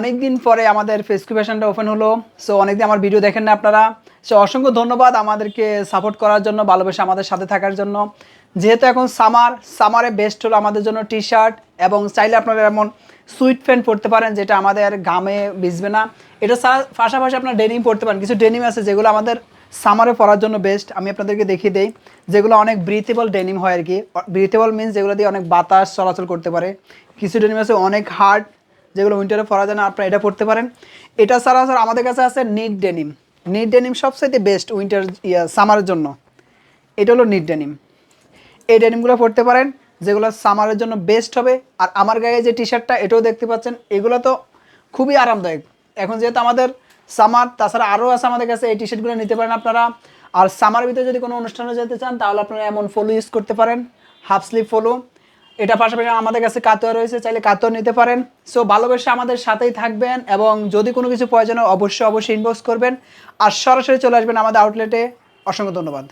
অনেকদিন পরে আমাদের ফ্যাশনটা ওপেন হলো সো অনেকদিন আমার ভিডিও দেখেন না আপনারা। সো অসংখ্য ধন্যবাদ আমাদেরকে সাপোর্ট করার জন্য, ভালোবেসে আমাদের সাথে থাকার জন্য। যেহেতু এখন সামার সামারে বেস্ট হলো আমাদের জন্য টি শার্ট এবং চাইলে আপনারা এমন সুইট প্যান্ট পরতে পারেন, যেটা আমাদের ঘামে ভিজবে না। এটা পাশাপাশি আপনার ডেনিম পরতে পারেন। কিছু ডেনিম আছে যেগুলো আমাদের সামারে পরার জন্য বেস্ট আমি আপনাদেরকে দেখিয়ে দেই। যেগুলো অনেক ব্রিথেবল ডেনিম হয় আর কি। ব্রিথেবল মিনস যেগুলো দিয়ে অনেক বাতাস চলাচল করতে পারে। কিছু ডেনিম আছে অনেক হার্ড যেগুলো উইন্টারে পরা যায় না, আপনারা এটা পড়তে পারেন। এটা ছাড়া স্যার আমাদের কাছে আছে নিট ডেনিম নিট ডেনিম সবচাইতে বেস্ট উইন্টার ইয়া সামারের জন্য। এটা হলো নিট ডেনিম এই ডেনিমগুলো পড়তে পারেন, যেগুলো সামারের জন্য বেস্ট হবে। আর আমার গায়ে যে টি শার্টটা এটাও দেখতে পাচ্ছেন। এগুলো তো খুবই আরামদায়ক। এখন যেহেতু আমাদের সামার তাছাড়া আরও আছে আমাদের কাছে এই টি শার্টগুলো নিতে পারেন আপনারা। আর সামার ভিতরে যদি কোনো অনুষ্ঠানে যেতে চান, তাহলে আপনারা এমন ফলো ইউজ করতে পারেন। হাফ স্লিভ ফলো এটা পাশাপাশি আমাদের কাছে কাতোয়া রয়েছে, চাইলে কাতোয়া নিতে পারেন। সো ভালোবেসে আমাদের সাথেই থাকবেন এবং যদি কোনো কিছু প্রয়োজন অবশ্যই অবশ্যই ইনবক্স করবেন। আর সরাসরি চলে আসবেন আমাদের আউটলেটে অসংখ্য ধন্যবাদ।